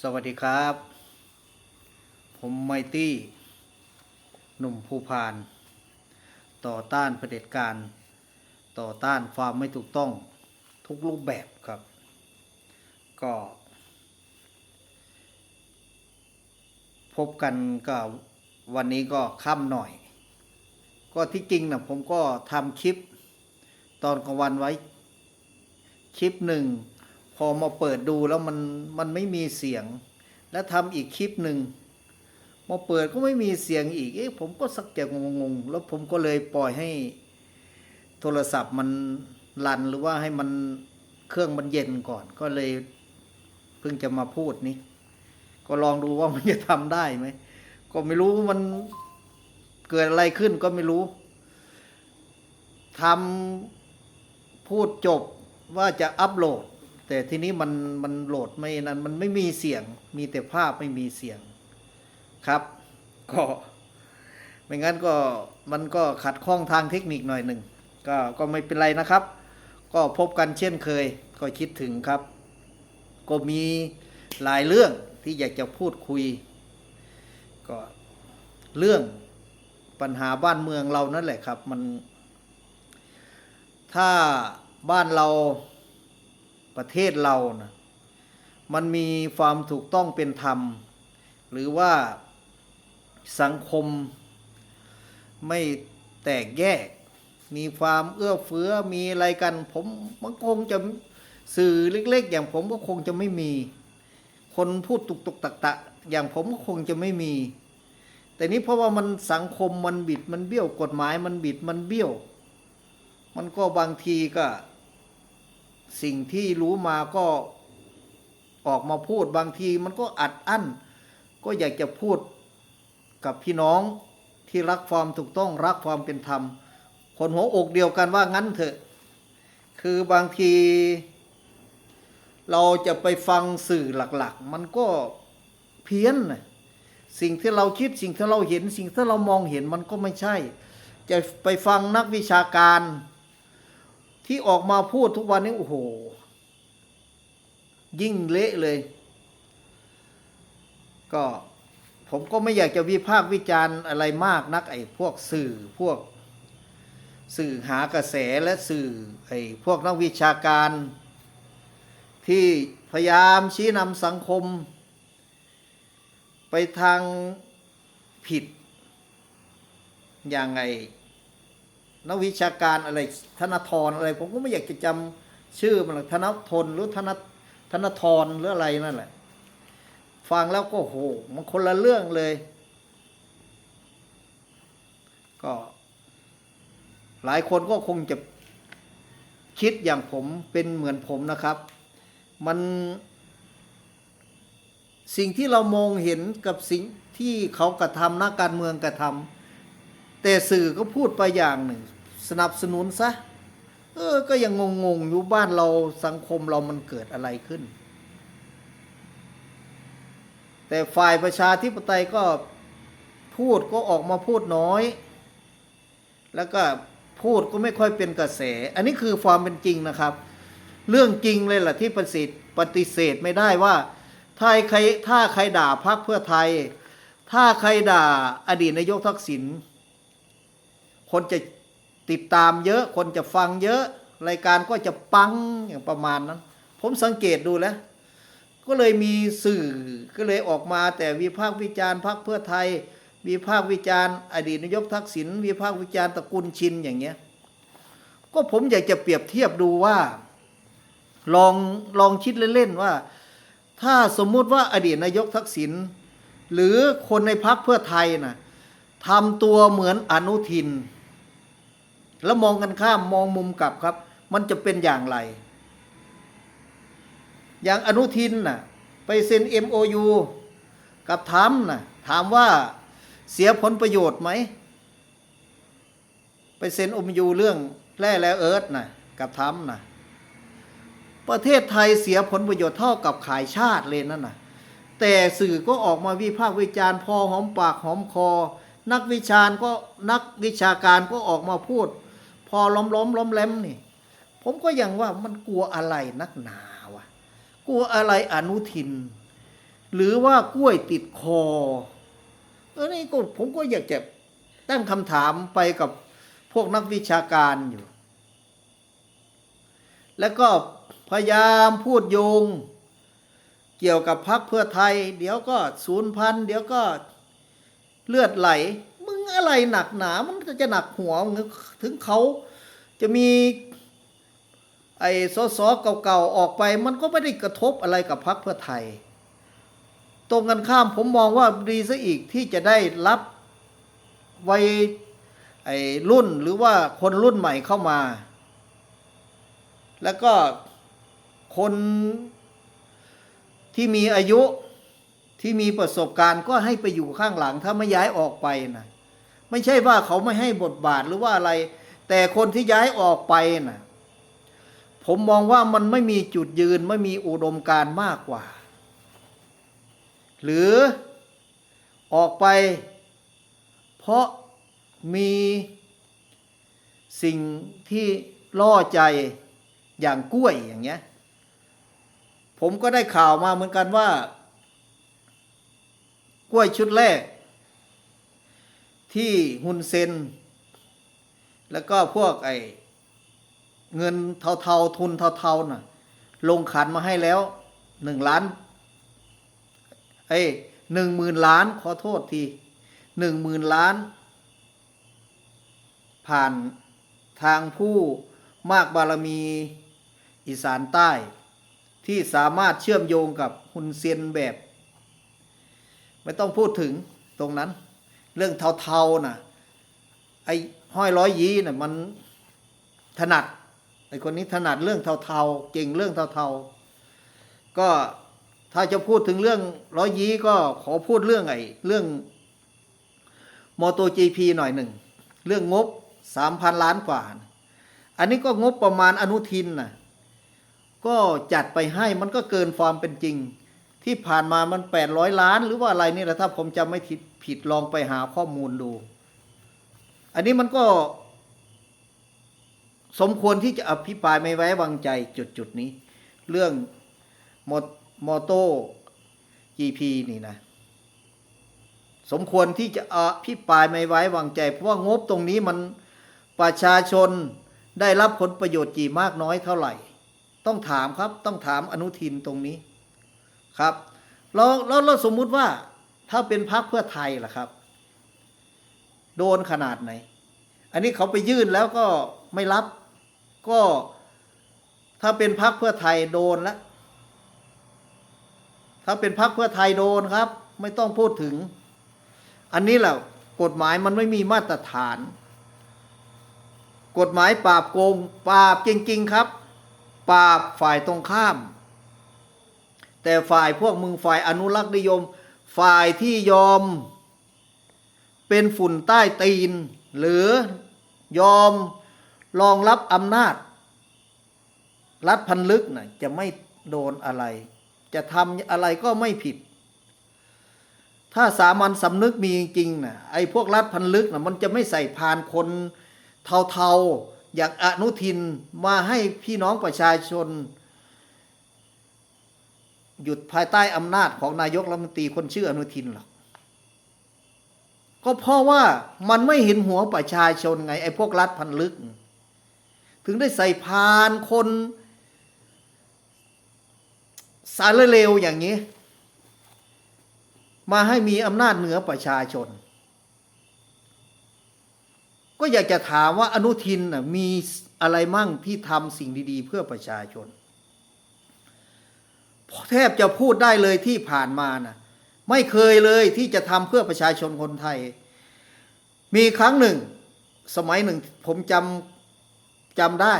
สวัสดีครับ ผมไมตี้ หนุ่มภูพาน ต่อต้านเผด็จการ ต่อต้านความไม่ถูกต้องทุกรูปแบบครับ ก็ พบกันก็วันนี้ก็ค่ำหน่อย ก็ที่จริงนะผมก็ทำคลิป ตอนกลางวันไว้ คลิปหนึ่ง พอมาเปิดดูแล้วมันมันไม่มีเสียง แล้วทำอีกคลิปหนึ่งมาเปิดก็ไม่มีเสียงอีก เอ๊ะผมก็สักจะงงๆ แล้วผมก็เลยปล่อยให้โทรศัพท์มันรันหรือว่าให้มันเครื่องมันเย็นก่อน ก็เลยเพิ่งจะมาพูดนี้ ก็ลองดูว่ามันจะทำได้ไหม ก็ไม่รู้มันเกิดอะไรขึ้นก็ไม่รู้ทำพูดจบว่าจะอัปโหลด แต่ทีนี้มันมันโหลดไม่นั้นมันไม่มีเสียง มีแต่ภาพไม่มีเสียงครับ ก็ไม่งั้นก็มันก็ขัดข้องทางเทคนิคหน่อยหนึ่งก็ก็ไม่เป็นไรนะครับ ก็พบกันเช่นเคย ก็คิดถึงครับ ก็มีหลายเรื่องที่อยากจะพูดคุย ก็เรื่องปัญหาบ้านเมืองเรานั่นแหละครับ มัน ถ้าบ้านเรา ประเทศเรานะมันมีความถูกต้องเป็นธรรม หรือว่าสังคมไม่แตกแยก มีความเอื้อเฟื้อมีอะไรกัน ผมมันคงจะสื่อเล็ก ๆ อย่างผมก็คงจะไม่มี คนพูดตุกตุกตักตะอย่างผมก็คงจะไม่มี แต่นี้เพราะว่ามันสังคมมันบิดมันเบี้ยวกฎหมายมันบิดมันเบี้ยว มันก็บางทีก็ สิ่งที่รู้มาก็ออกมาพูดบางทีมันก็อัดอั้น ก็อยากจะพูดกับพี่น้องที่รักความถูกต้องรักความเป็นธรรม คนหัวอกเดียวกันว่างั้นเถอะ คือบางที เราจะไปฟังสื่อหลักๆ มันก็เพี้ยนสิ่งที่เราคิดสิ่งที่เราเห็น สิ่งที่เรามองเห็นมันก็ไม่ใช่ จะไปฟังนักวิชาการ ที่ออกมาพูดทุกวันนี้โอ้โห ยิ่งเละเลย ก็ผมก็ไม่อยากจะวิพากษ์วิจารณ์อะไรมากนัก ไอ้พวกสื่อพวกสื่อหากระแสและสื่อไอ้พวกนักวิชาการ ที่พยายามชี้นำสังคม ไปทางผิดอย่างไง นักวิชาการอะไรธนทรอะไร ผมก็ไม่อยากจะจำชื่อมันหรอกธนทนหรือธนธนทรหรืออะไรนั่นแหละ ฟังแล้วก็โหมันคนละเรื่องเลย ก็ หลายคนก็คงจะคิดอย่างผมเป็นเหมือนผมนะครับ มันสิ่งที่เรามองเห็นกับสิ่งที่เขากระทำนักการเมืองกระทำแต่สื่อก็พูดไปอย่างหนึ่ง สนับสนุนซะ เออ ก็ยังงงๆอยู่บ้านเราสังคมเรามันเกิดอะไรขึ้น แต่ฝ่ายประชาธิปไตยก็พูดก็ออกมาพูดน้อย แล้วก็พูดก็ไม่ค่อยเป็นกระแส อันนี้คือความเป็นจริงนะครับ เรื่องจริงเลยล่ะที่ปฏิเสธปฏิเสธไม่ได้ว่าถ้าใครถ้าใครด่าพรรคเพื่อไทย ถ้าใครด่าอดีตนายกทักษิณคนจะ ติดตามเยอะคนจะฟังเยอะ รายการก็จะปังอย่างประมาณนั้น ผมสังเกตดูแล้ว ก็เลยมีสื่อก็เลยออกมาแต่วิพากษ์วิจารณ์พรรคเพื่อไทย วิพากษ์วิจารณ์อดีตนายกทักษิณวิพากษ์วิจารณ์ตระกูลชินอย่างเงี้ยก็ผมอยากจะเปรียบเทียบดูว่า ลองลองคิดเล่นๆว่า ถ้าสมมุติว่าอดีตนายกทักษิณหรือคนในพรรคเพื่อไทยนะทำตัวเหมือนอนุทิน แล้วมองกันข้ามมองมุมกลับครับ มันจะเป็นอย่างไร อย่างอนุทินน่ะ ไปเซ็น MOU กับทรัมน่ะถามว่าเสียผลประโยชน์ไหม ไปเซ็น MOU เรื่องแร่แล้วเอิร์ธน่ะกับทรัมน่ะประเทศไทยเสียผลประโยชน์เท่ากับขายชาติเลยนั่นน่ะแต่สื่อก็ออกมาวิพากษ์วิจารณ์พอหอมปากหอมคอ นักวิชาญก็นักวิชาการก็ออกมาพูด อล้มล้มล้มแหลมนี่ ผมก็ยังว่ามันกลัวอะไรนักหนาวะกลัวอะไรอนุทิน หรือว่ากล้วยติดคอเออนี่ก็ผมก็อยากจะตั้งคำถามไปกับพวกนักวิชาการอยู่ แล้วก็พยายามพูดโยง เกี่ยวกับพักเพื่อไทย เดี๋ยวก็ศูนย์พัน เดี๋ยวก็เลือดไหล อะไรหนักหนา มันก็จะหนักหัวถึงเขาจะมีไอ้สสเก่าๆออกไป มันก็ไม่ได้กระทบอะไรกับพักเพื่อไทย ตรงกันข้ามผมมองว่าดีซะอีกที่จะได้รับวัยไอ้รุ่นหรือว่าคนรุ่นใหม่เข้ามา แล้วก็คนที่มีอายุที่มีประสบการณ์ก็ให้ไปอยู่ข้างหลังถ้าไม่ย้ายออกไปนะ ไม่ใช่ว่าเขาไม่ให้บทบาทหรือว่าอะไร แต่คนที่ย้ายออกไปนะผมมองว่ามันไม่มีจุดยืนไม่มีอุดมการมากกว่า หรือออกไป เพราะมีสิ่งที่ล่อใจอย่างกล้วยอย่างเงี้ย ผมก็ได้ข่าวมาเหมือนกันว่า กล้วยชุดแรก ที่ฮุนเซน แล้วก็พวกไอ้เงินเทาๆทุนเทาๆน่ะ ลงขันมาให้แล้วหนึ่งล้านเอ้หนึ่งหมื่นล้านขอโทษทีหนึ่งหมื่นล้าน ผ่านทางผู้มากบารมีอีสานใต้ ที่สามารถเชื่อมโยงกับฮุนเซียนแบบ ไม่ต้องพูดถึงตรงนั้น เรื่องเทาๆน่ะไอ้ห้อยร้อยยีน่ะมันถนัดไอ้คนนี้ถนัดเรื่องเทาๆเก่งเรื่องเทาๆก็ถ้าจะพูดถึงเรื่องร้อยยีก็ขอพูดเรื่องไอ้เรื่องมอโต GP หน่อยหนึ่ง เรื่องงบสามพันล้านกว่า อันนี้ก็งบประมาณอนุทินนะก็จัดไปให้มันก็เกินความเป็นจริง ที่ผ่านมามันแปดร้อยล้าน หรือว่าอะไรนี่แหละถ้าผมจำไม่ผิด ผิดลองไปหาข้อมูลดู อันนี้มันก็ สมควรที่จะอภิปรายไม่ไว้วางใจจุดจุดนี้ เรื่องมอมอโต้ GP นี่นะ สมควรที่จะอภิปรายไม่ไว้วางใจ เพราะว่างบตรงนี้มันประชาชนได้รับผลประโยชน์กี่มากน้อยเท่าไหร่ ต้องถามครับ ต้องถามอนุทินตรงนี้ครับ แล้วแล้วเราสมมุติว่า ถ้าเป็นพรรคเพื่อไทยล่ะครับ โดนขนาดไหน อันนี้เขาไปยื่นแล้วก็ไม่รับ ก็ถ้าเป็นพรรคเพื่อไทยโดนแล้วถ้าเป็นพรรคเพื่อไทยโดนครับ ไม่ต้องพูดถึง อันนี้แหละกฎหมายมันไม่มีมาตรฐาน กฎหมายปราบโกงปราบจริง ๆ ครับ ปราบฝ่ายตรงข้าม แต่ฝ่ายพวกมึงฝ่ายอนุรักษ์นิยม ฝ่ายที่ยอม เป็นฝุ่นใต้ตีน หรือยอมรองรับอำนาจ รัฐพันลึกนะ่ะจะไม่โดนอะไร จะทำอะไรก็ไม่ผิด ถ้าสามัญสำนึกมีจริงๆนะไอ้พวกรัฐพันลึกนะมันจะไม่ใส่พานคนเทาๆอย่างอนุทินมาให้พี่น้องประชาชน หยุดภายใต้อำนาจของนายกรัฐมนตรีคนชื่ออนุทินหรอกก็เพราะว่ามันไม่เห็นหัวประชาชนไง ไอ้พวกรัฐพันลึก ถึงได้ใส่พานคนสารเลวอย่างนี้ มาให้มีอำนาจเหนือประชาชน ก็อยากจะถามว่าอนุทินมีอะไรมั่งที่ทำสิ่งดี ๆ เพื่อประชาชน แทบจะพูดได้เลยที่ผ่านมานะไม่เคยเลยที่จะทำเพื่อประชาชนคนไทย มีครั้งหนึ่ง สมัยหนึ่งผมจำจำได้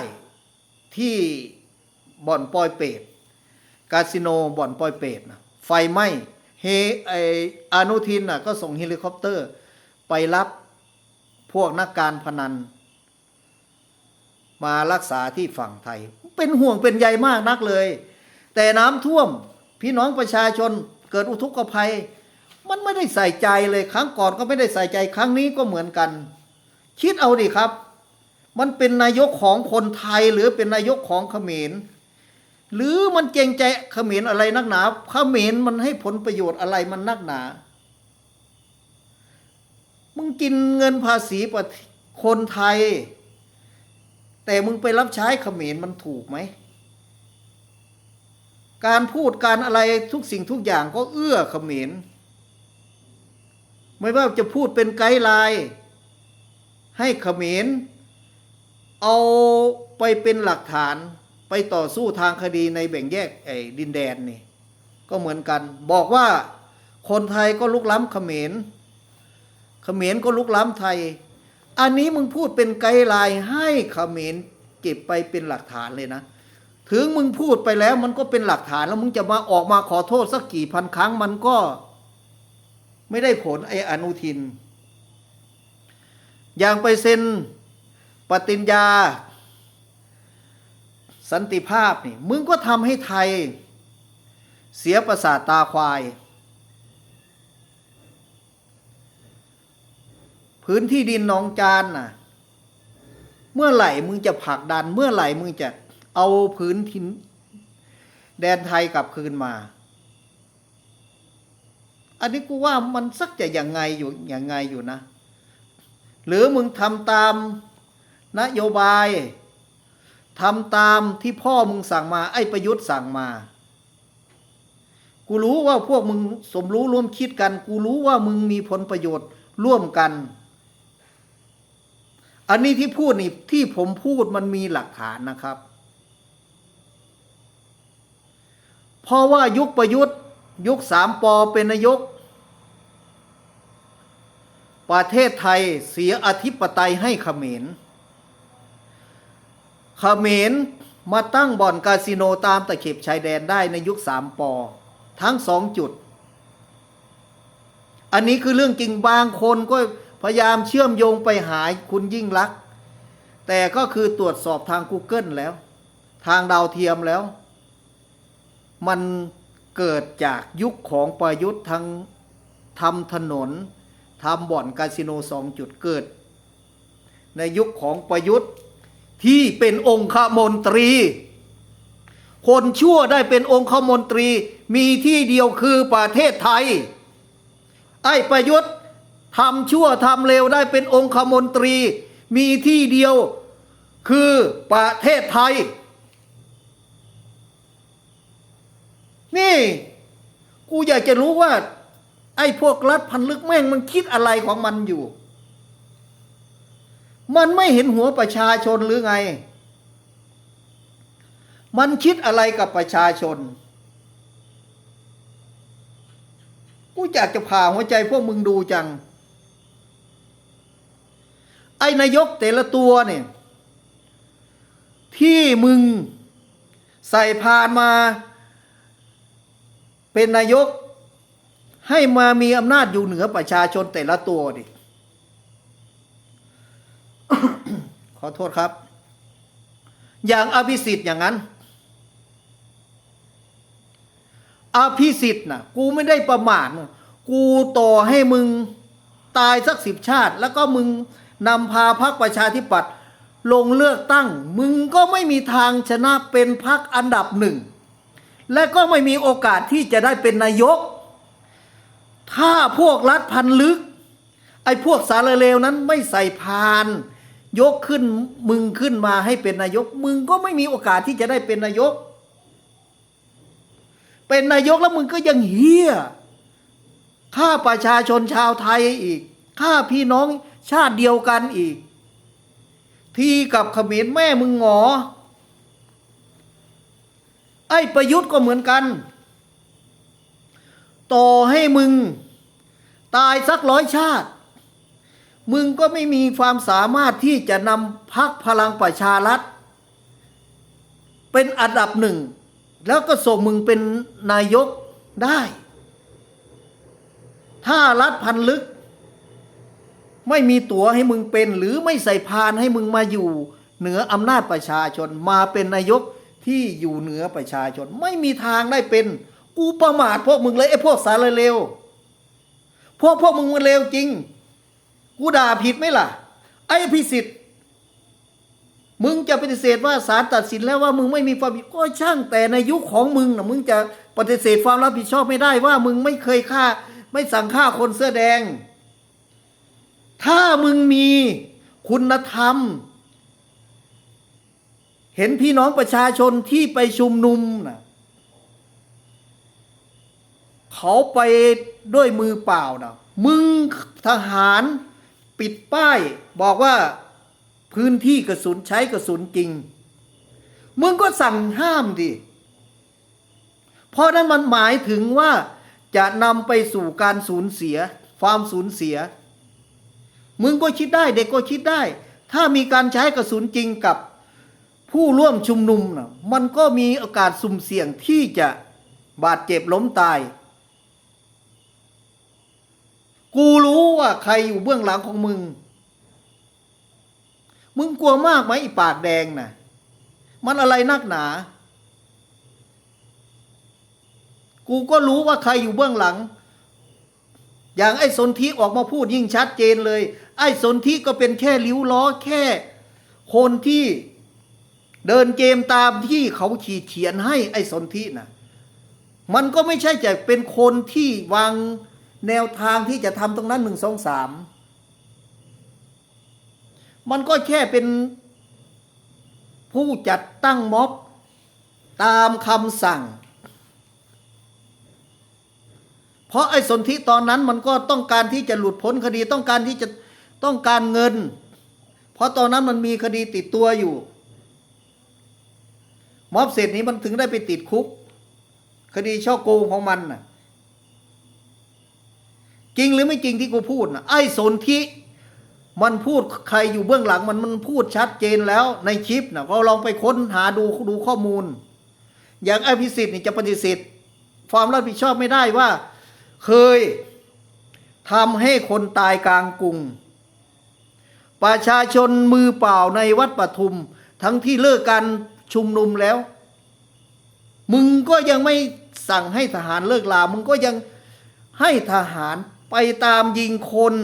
ที่บ่อนปอยเปรตคาสิโนบ่อนปอยเปรตนะไฟไหม้เฮไออนุทินน่ะก็ส่งเฮลิคอปเตอร์ ไปรับพวกนักการพนัน มารักษาที่ฝั่งไทย เป็นห่วงเป็นใยมากนักเลย แต่น้ำท่วมพี่น้องประชาชนเกิดอุทกภัย มันไม่ได้ใส่ใจเลยครั้งก่อนก็ไม่ได้ใส่ใจครั้งนี้ก็เหมือนกัน คิดเอาดิครับ มันเป็นนายกของคนไทยหรือเป็นนายกของเขมรหรือมันเจงใจเขมรอะไรนักหนาเขมรมันให้ผลประโยชน์อะไรมันนักหนา มึงกินเงินภาษีประคนไทย แต่มึงไปรับใช้เขมรมันถูกไหม การพูดการอะไรทุกสิ่งทุกอย่างก็เอื้อเขมรไม่ว่าจะพูดเป็นไกด์ไลน์ให้เขมรเอาไปเป็นหลักฐานไปต่อสู้ทางคดีในแบ่งแยกไอ้ดินแดนนี่ก็เหมือนกัน บอกว่าคนไทยก็ลุกล้ำเขมรเขมรก็ลุกล้ำไทย อันนี้มึงพูดเป็นไกด์ไลน์ให้เขมรเก็บไปเป็นหลักฐานเลยนะ ถึงมึงพูดไปแล้วมันก็เป็นหลักฐานแล้วมึงจะมาออกมาขอโทษสักกี่พันครั้งมันก็ ไม่ได้ผลไอ้อนุทิน อย่างไปเซ็นปฏิญญา สันติภาพนี่ มึงก็ทำให้ไทย เสียประสาทตาควาย พื้นที่ดินนองจานน่ะ เมื่อไหร่มึงจะผลักดัน เมื่อไหร่มึงจะ เอาพื้นทินแดนไทยกลับคืนมา อันนี้กูว่ามันสักจะอยังไงอยู่อยังไงอยู่นะ หรือมึงทำตามนโยบายทำตามที่พ่อมึงสั่งมา ไอ้ประยุทธ์สั่งมา กูรู้ว่าพวกมึงสมรู้ร่วมคิดกัน กูรู้ว่ามึงมีผลประโยชน์ร่วมกัน อันนี้ที่พูดนี่ที่ผมพูดมันมีหลักฐานนะครับ เพราะว่ายุคประยุทธ์ยุคสามปอเป็นนายก ประเทศไทยเสียอธิปไตยให้ขเขมรเขมรมาตั้งบ่อนคาสิโนตามตะเข็บชายแดนได้ในยุคสามปอทั้งสองจุด อันนี้คือเรื่องจริงบางคนก็พยายามเชื่อมโยงไปหาคุณยิ่งลักษณ์แต่ก็คือตรวจสอบทาง Google แล้ว ทางดาวเทียมแล้ว มันเกิดจากยุคของประยุทธ์ทางทำถนนทำบ่อนคาสิโนสองจุดเกิด ในยุคของประยุทธ์ที่เป็นองคมนตรี คนชั่วได้เป็นองคมนตรีมีที่เดียวคือประเทศไทย ไอ้ประยุทธ์ทำชั่วทำเลวได้เป็นองคมนตรี มีที่เดียวคือประเทศไทย นี่ กูอยากจะรู้ว่า ไอ้พวกรัฐพันลึกแม่งมันคิดอะไรของมันอยู่ มันไม่เห็นหัวประชาชนหรือไง มันคิดอะไรกับประชาชน กูอยากจะผ่าหัวใจพวกมึงดูจัง ไอ้นายกแต่ละตัวเนี่ยที่มึงใส่พานมา เป็นนายกให้มามีอำนาจอยู่เหนือประชาชนแต่ละตัวดิ ขอโทษครับ อย่างอภิสิทธิ์อย่างนั้น อภิสิทธิ์นะกูไม่ได้ประมาทกูต่อให้มึงตายสักสิบชาติ แล้วก็มึงนำพาพรรคประชาธิปัตย์ลงเลือกตั้ง มึงก็ไม่มีทางชนะเป็นพรรคอันดับหนึ่ง และก็ไม่มีโอกาสที่จะได้เป็นนายก ถ้าพวกรัฐพันลึก ไอ้พวกสารเลวนั้นไม่ใส่พาน ยกขึ้นมึงขึ้นมาให้เป็นนายก มึงก็ไม่มีโอกาสที่จะได้เป็นนายก เป็นนายกแล้วมึงก็ยังเฮี้ยฆ่าประชาชนชาวไทยอีกฆ่าพี่น้องชาติเดียวกันอีก ที่กับเขมรแม่มึงหงอ ไอ้ประยุทธ์ก็เหมือนกัน ต่อให้มึง ตายสักร้อยชาติ มึงก็ไม่มีความสามารถที่จะนำพักพลังประชารัฐ เป็นอันดับหนึ่ง แล้วก็ส่งมึงเป็นนายกได้ ถ้ารัฐพันลึก ไม่มีตั๋วให้มึงเป็น หรือไม่ใส่พานให้มึงมาอยู่ เหนืออำนาจประชาชนมาเป็นนายก ที่อยู่เหนือประชาชน ไม่มีทางได้เป็น กูประมาทพวกมึงเลยไอ้พวกสารเลวพวกพวกมึงมันเลวจริง กูด่าผิดไหมล่ะ ไอ้พิสิทธิ์มึงจะปฏิเสธว่าศาลตัดสินแล้วว่ามึงไม่มีความผิดก็ช่างแต่ในยุคของมึงนะมึงจะปฏิเสธความรับผิดชอบไม่ได้ว่า มึงไม่เคยฆ่า ไม่สั่งฆ่าคนเสื้อแดง ถ้ามึงมีคุณธรรม เห็นพี่น้องประชาชนที่ไปชุมนุมนะเขาไปด้วยมือเปล่านะมึงทหารปิดป้าย บอกว่าพื้นที่กระสุนใช้กระสุนจริง มึงก็สั่งห้ามดิ เพราะนั้นมันหมายถึงว่าจะนำไปสู่การสูญเสีย ความสูญเสีย มึงก็คิดได้เด็กก็คิดได้ ถ้ามีการใช้กระสุนจริงกับ ผู้ร่วมชุมนุมนะมันก็มีโอกาสสุ่มเสี่ยงที่จะบาดเจ็บล้มตาย กูรู้ว่าใครอยู่เบื้องหลังของมึง มึงกลัวมากไหมอีปากแดงน่ะ มันอะไรนักหนา กูก็รู้ว่าใครอยู่เบื้องหลัง อย่างไอ้สนธิออกมาพูดยิ่งชัดเจนเลย ไอ้สนธิก็เป็นแค่ลิ้วล้อแค่ คนที่ เดินเกมตามที่เขาขีดเขียนให้ไอ้สนธิน่ะมันก็ไม่ใช่จะเป็นคนที่วางแนวทางที่จะทำตรงนั้นหนึ่งสองสามมันก็แค่เป็นผู้จัดตั้งม็อบตามคำสั่ง เพราะไอ้สนธิตอนนั้นมันก็ต้องการที่จะหลุดพ้นคดีต้องการที่จะต้องการเงิน เพราะตอนนั้นมันมีคดีติดตัวอยู่ ม็อบเสร็จนี้มันถึงได้ไปติดคุก คดีช่อโกงของมันน่ะ จริงหรือไม่จริงที่กูพูดนะไอ้สนธิมันพูดใครอยู่เบื้องหลังมันมันพูดชัดเจนแล้วในคลิปนะเราลองไปค้นหาดูดูข้อมูล อย่างไอ้พิสิทธิ์นี่จะปฏิเสธความรับผิดชอบไม่ได้ว่า เคยทำให้คนตายกลางกรุง ประชาชนมือเปล่าในวัดปทุม ทั้งที่เลิกการ ชุมนุมแล้ว มึงก็ยังไม่สั่งให้ทหารเลิกลา มึงก็ยังให้ทหารไปตามยิงคน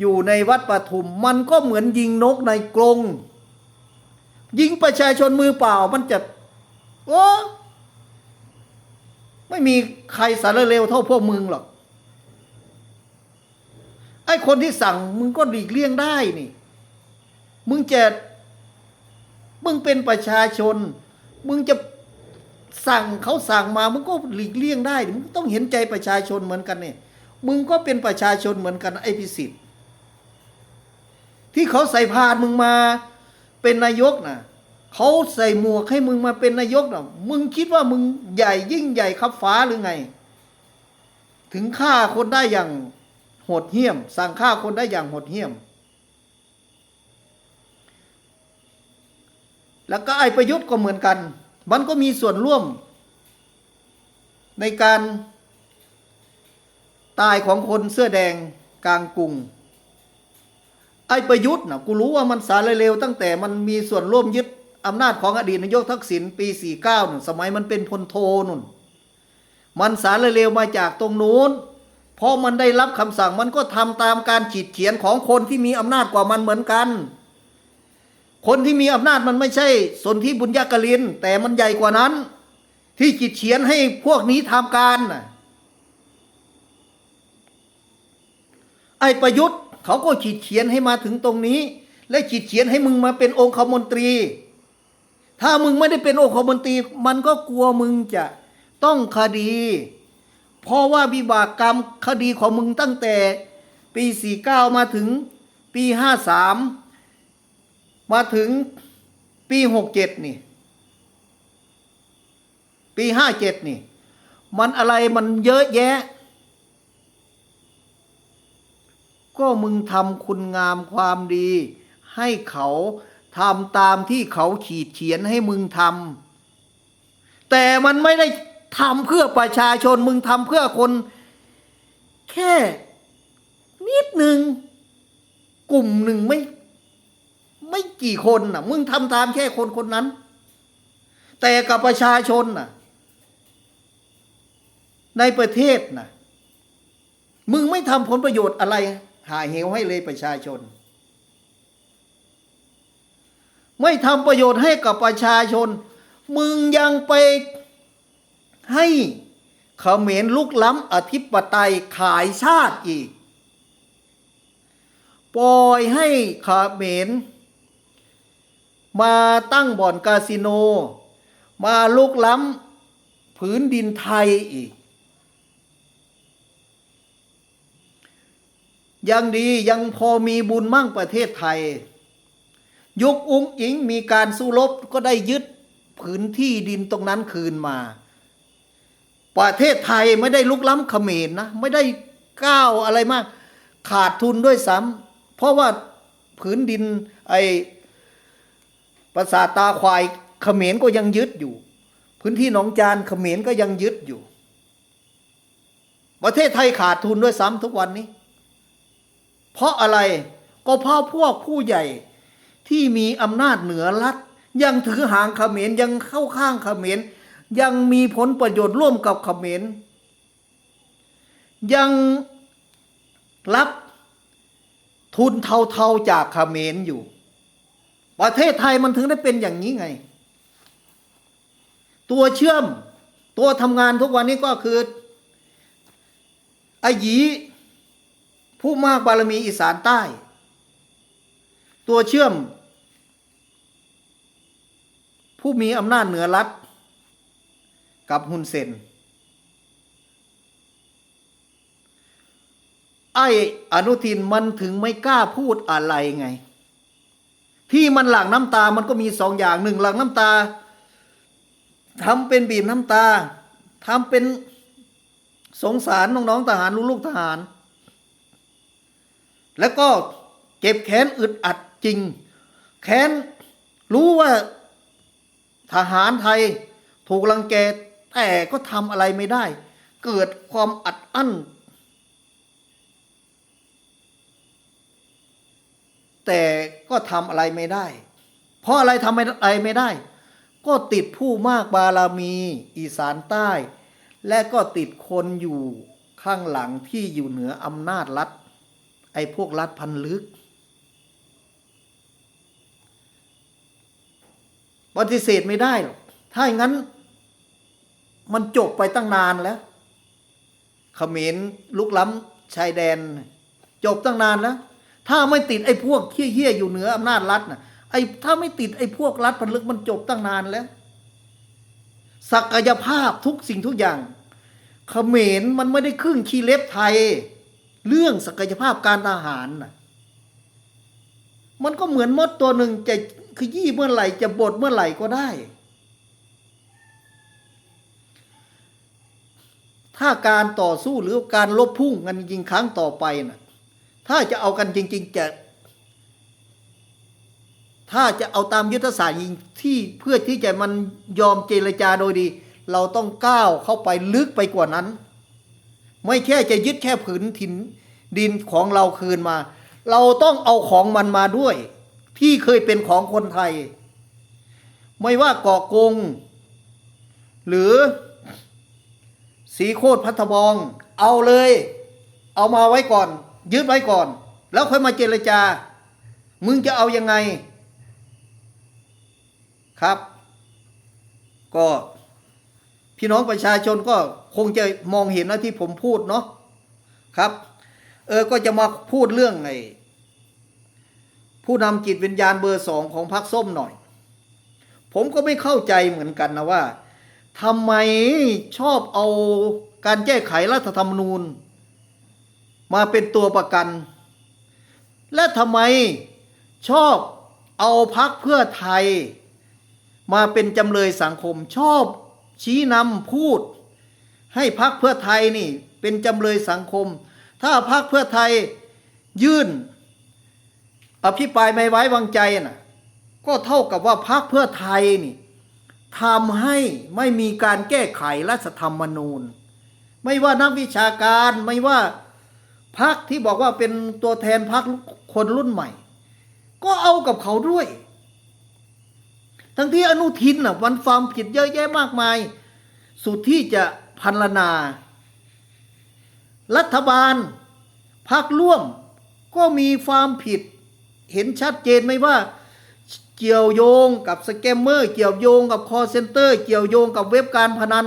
อยู่ในวัดปทุมมันก็เหมือนยิงนกในกรงยิงประชาชนมือเปล่ามันจะโอ้ไม่มีใครสารเร็วเท่าพวกมึงหรอก ไอ้คนที่สั่งมึงก็หลีกเลี่ยงได้นี่ มึงจะ มึงเป็นประชาชน มึงจะสั่งเขาสั่งมา มึงก็หลีกเลี่ยงได้ มึงต้องเห็นใจประชาชนเหมือนกันเนี่ยมึงก็เป็นประชาชนเหมือนกันไอพิสิทธิ์ที่เขาใส่พานมึงมาเป็นนายกนะเขาใส่หมวกให้มึงมาเป็นนายกนะมึงคิดว่ามึงใหญ่ยิ่งใหญ่ขับฟ้าหรือไง ถึงฆ่าคนได้อย่างโหดเหี้ยม สั่งฆ่าคนได้อย่างโหดเหี้ยม แล้วก็ไอ้ประยุทธ์ก็เหมือนกัน มันก็มีส่วนร่วม ในการตายของคนเสื้อแดงกลางกรุง ไอ้ประยุทธ์นะกูรู้ว่ามันสารเลวตั้งแต่มันมีส่วนร่วมยึดอำนาจของอดีตนายกทักษิณปี 49นู่นสมัยมันเป็นพลโทนุ่น มันสารเลวมาจากตรงนู้นเพราะมันได้รับคำสั่งมันก็ทำตามการขีดเขียนของคนที่มีอำนาจกว่ามันเหมือนกัน คนที่มีอำนาจมันไม่ใช่สนที่บุญญากลิน แต่มันใหญ่กว่านั้น ที่ขีดเขียนให้พวกนี้ทำการไอ้ประยุทธ์เขาก็ขีดเขียนให้มาถึงตรงนี้ และขีดเขียนให้มึงมาเป็นองคมนตรี ถ้ามึงไม่ได้เป็นองคมนตรี มันก็กลัวมึงจะต้องคดี เพราะว่าวิบากกรรมคดีของมึงตั้งแต่ปี 49 มาถึงปี 53 มาถึงปี67นี่ ปี57นี่ มันอะไรมันเยอะแยะ ก็มึงทำคุณงามความดี ให้เขาทำตามที่เขาขีดเขียนให้มึงทำแต่มันไม่ได้ทำเพื่อประชาชนมึงทำเพื่อคน แค่นิดหนึ่งกลุ่มหนึ่งไม่ ไม่กี่คนน่ะ มึงทำตามแค่คนคนนั้น แต่กับประชาชนน่ะ ในประเทศน่ะ มึงไม่ทำผลประโยชน์อะไร หาเหวให้เลยประชาชน ไม่ทำประโยชน์ให้กับประชาชน มึงยังไปให้เขมรลุกล้ำอธิปไตยขายชาติอีก ปล่อยให้เขมร มาตั้งบ่อนคาสิโน มาลุกล้ำผืนดินไทยอีก ยังดียังพอมีบุญมั่งประเทศไทย ยุคอุ้งอิงมีการสู้รบก็ได้ยึดผืนที่ดินตรงนั้นคืนมา ประเทศไทยไม่ได้ลุกล้ำเขมรนะไม่ได้ก้าวอะไรมาก ขาดทุนด้วยซ้ำเพราะว่าผืนดินไอ ปราสาทตาควายเขมรก็ยังยึดอยู่ พื้นที่หนองจานเขมรก็ยังยึดอยู่ ประเทศไทยขาดทุนด้วยซ้ำทุกวันนี้ เพราะอะไรก็เพราะพวกผู้ใหญ่ที่มีอำนาจเหนือรัฐ ยังถือหางเขมรยังเข้าข้างเขมรยังมีผลประโยชน์ร่วมกับเขมรยังรับทุนเทาๆจากเขมรอยู่ ประเทศไทยมันถึงได้เป็นอย่างนี้ไง ตัวเชื่อมตัวทำงานทุกวันนี้ก็คืออาหยีผู้มากบารมีอีสานใต้ ตัวเชื่อม ผู้มีอำนาจเหนือรัฐ กับฮุนเซนไอ้อนุทินมันถึงไม่กล้าพูดอะไรไง ที่มันหลั่งน้ำตา มันก็มีสองอย่างหนึ่งหลั่งน้ำตาทำเป็นบีบน้ำตาทำเป็นสงสารน้องๆทหารลูกๆทหาร แล้วก็เก็บแค้นอึดอัดจริง แค้นรู้ว่าทหารไทยถูกลังแกแต่ก็ทำอะไรไม่ได้ เกิดความอัดอั้น แต่ ก็ทำอะไรไม่ได้ เพราะอะไรทำอะไรไม่ได้ ก็ติดผู้มากบารมีอีสานใต้ และก็ติดคนอยู่ข้างหลังที่อยู่เหนืออำนาจรัฐ ไอ้พวกรัฐพันลึกปฏิเสธไม่ได้หรอกถ้าอย่างนั้น มันจบไปตั้งนานแล้วเขมรลุกล้ำชายแดน จบตั้งนานแล้ว ถ้าไม่ติดไอ้พวกเฮี้ยๆอยู่เหนืออำนาจรัฐนะไอ้ถ้าไม่ติดไอ้พวกรัฐพันลึกมันจบตั้งนานแล้ว ศักยภาพทุกสิ่งทุกอย่างเขมรมันไม่ได้ครึ่งคีเล็บไทย เรื่องศักยภาพการทหารน่ะมันก็เหมือนมดตัวหนึ่งจะขยี้เมื่อไหร่จะบดเมื่อไหร่ก็ได้ ถ้าการต่อสู้หรือการลบพุ่งกันจริงครั้งต่อไปน่ะ ถ้าจะเอากันจริง ๆ จะ ถ้าจะเอาตามยุทธศาสตร์ยิงที่เพื่อที่จะมันยอมเจรจาโดยดี เราต้องก้าวเข้าไปลึกไปกว่านั้น ไม่แค่จะยึดแค่ผืนถิ่นดินของเราคืนมา เราต้องเอาของมันมาด้วย ที่เคยเป็นของคนไทย ไม่ว่าเกาะกง หรือสีโคตรพัทบอง เอาเลย เอามาไว้ก่อน ยึดไว้ก่อน แล้วค่อยมาเจรจา มึงจะเอายังไงครับ ก็พี่น้องประชาชนก็คงจะมองเห็นนะที่ผมพูดเนาะครับ เออก็จะมาพูดเรื่องไอ้ผู้นำจิตวิญญาณเบอร์สองของพรรคส้มหน่อย ผมก็ไม่เข้าใจเหมือนกันนะว่าทำไมชอบเอาการแก้ไขรัฐธรรมนูญ มาเป็นตัวประกัน และทำไมชอบเอาพักเพื่อไทย มาเป็นจำเลยสังคมชอบชี้นำพูด ให้พักเพื่อไทยนี่เป็นจำเลยสังคม ถ้าพักเพื่อไทยยื่น อภิปรายไม่ไว้วางใจน่ะ ก็เท่ากับว่าพักเพื่อไทยนี่ทำให้ไม่มีการแก้ไขรัฐธรรมนูญ ไม่ว่านักวิชาการไม่ว่า พักที่บอกว่าเป็นตัวแทนพักคนรุ่นใหม่ ก็เอากับเขาด้วย ทั้งที่อนุทินน่ะวันฟาร์มผิดเยอะแยะมากมาย สุดที่จะพันลนา รัฐบาลพักร่วมก็มีความผิด เห็นชัดเจนไหมว่า เกี่ยวโยงกับสแกมเมอร์ เกี่ยวโยงกับคอเซ็นเตอร์ เกี่ยวโยงกับเว็บการพนัน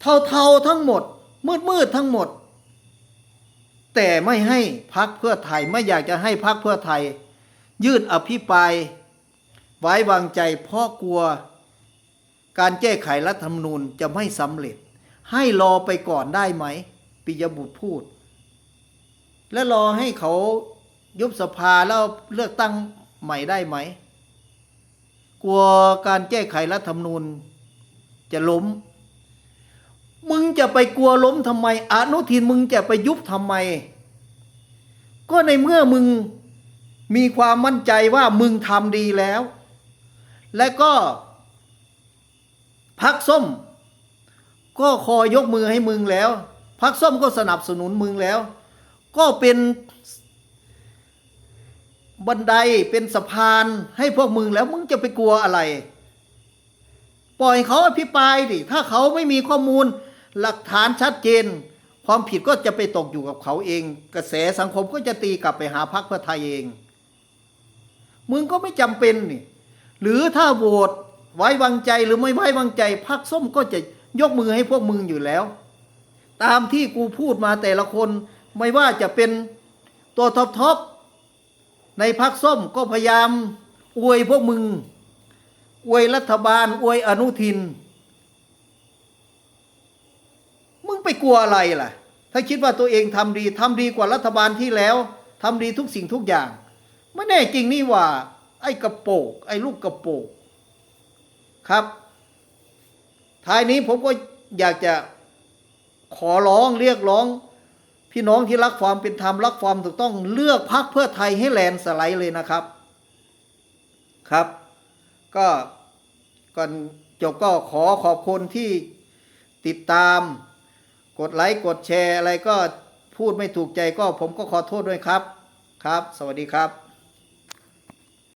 เทาๆทั้งหมด มืดๆทั้งหมด แต่ไม่ให้พักเพื่อไทยไม่อยากจะให้พักเพื่อไทย ยืดอภิปรายไว้วางใจเพราะกลัว การแก้ไขรัฐธรรมนูญจะไม่สำเร็จ ให้รอไปก่อนได้ไหมปิยบุตรพูด และรอให้เขายุบสภาแล้วเลือกตั้งใหม่ได้ไหม กลัวการแก้ไขรัฐธรรมนูญจะล้ม มึงจะไปกลัวล้มทำไม อนุทินมึงจะไปยุบทำไม ก็ในเมื่อมึงมีความมั่นใจว่ามึงทำดีแล้ว และก็พักส้ม ก็คอยยกมือให้มึงแล้วพักส้มก็สนับสนุนมึงแล้ว ก็เป็นบันไดเป็นสะพานให้พวกมึงแล้วมึงจะไปกลัวอะไร ปล่อยเขาอภิปรายดิถ้าเขาไม่มีข้อมูล หลักฐานชัดเจน ความผิดก็จะไปตกอยู่กับเขาเอง กระแสสังคมก็จะตีกลับไปหาพรรคเพื่อไทยเอง มึงก็ไม่จำเป็นนี่หรือถ้าโหวตไว้วางใจหรือไม่ไว้วางใจพรรคส้มก็จะยกมือให้พวกมึงอยู่แล้ว ตามที่กูพูดมาแต่ละคนไม่ว่าจะเป็นตัวท็อปทอปในพรรคส้มก็พยายามอวยพวกมึง อวยรัฐบาล อวยอนุทิน มึงไปกลัวอะไรล่ะ ถ้าคิดว่าตัวเองทำดีทำดีกว่ารัฐบาลที่แล้วทำดีทุกสิ่งทุกอย่าง ไม่แน่จริงนี่ว่า ไอ้กระโปก ไอ้ลูกกระโปก ครับ ท้ายนี้ผมก็อยากจะขอร้องเรียกร้อง พี่น้องที่รักความเป็นธรรมรักความถูกต้องเลือกพักเพื่อไทยให้แลนสไลด์เลยนะครับ ครับ ก็ก่อนจบก็ขอขอบคุณที่ติดตาม กดไลค์กดแชร์อะไรก็พูดไม่ถูกใจก็ผมก็ขอโทษด้วยครับครับ สวัสดีครับ